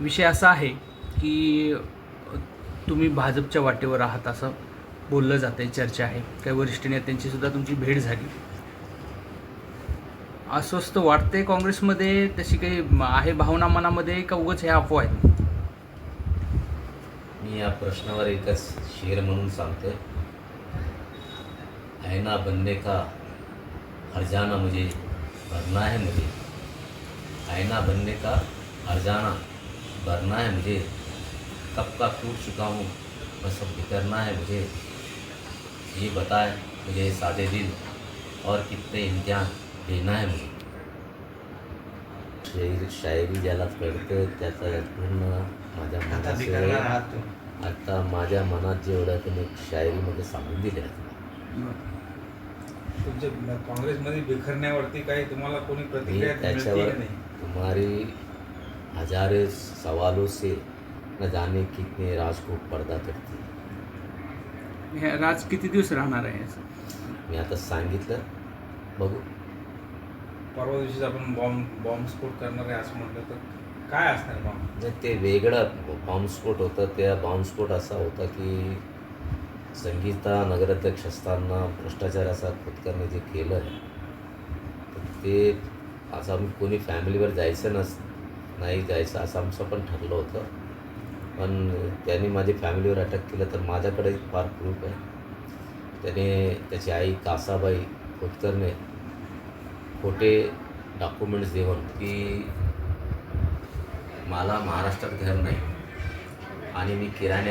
विषय असा आहे की तुम्ही भाजपच्या वाटेवर आहात असं बोललं जातं आहे चर्चा आहे. काही वरिष्ठ नेत्यांची सुद्धा तुमची भेट झाली. अस्वस्थ वाटते काँग्रेसमध्ये? तशी काही आहे भावना मनामध्ये का उगाच हे अफवा आहेत? मी या प्रश्नावर एकच शेर म्हणून सांगतोय. आईना बनने का हरजाना मुझे भरना है मुझे. ऐना बनने का हरजाना. भरना है मुझे। कब का टूट चुका हूँ बस अब बिखरना है मुझे। ये बताए मुझे सादे दिल और कितने इम्तिहान देना है मुझे। शायरी शायरी ज्याला कळतं त्याचा पूर्ण माझ्या मनात तुम्ही. आता माझ्या मनात जे एवढं ते मी शायरीमध्ये सांगून दिले तुमच्या काँग्रेसमध्ये बिखरण्यावरती काही तुम्हाला कोणी प्रतिक्रिया त्याच्यावर का तुम्हारी हजारे सवालों से न जाने कितने राज को पर्दा करते हे। राज किती दिवस राहणार आहे? मी आता सांगितलं बघू. परवा दिवशीच आपण बॉम्ब बॉम्बस्फोट करणार आहे असं म्हटलं तर काय असणार बॉम्ब नाही ते वेगळं बॉम्बस्फोट होतं. त्या बॉम्बस्फोट असा होता की संगीता नगराध्यक्ष असताना भ्रष्टाचार असा खोतकरने जे केलं तर ते असं आम्ही कोणी फॅमिलीवर जायचं नस नाही जायचं असं आमचं पण ठरलं होतं. पण त्यांनी माझी फॅमिलीवर अटॅक केलं तर माझ्याकडे फार प्रूफ आहे. त्याने त्याची आई कासाबाई खोतकरने खोटे डॉक्युमेंट्स देऊन की मला महाराष्ट्रात घर नाही. आणि मी किराणे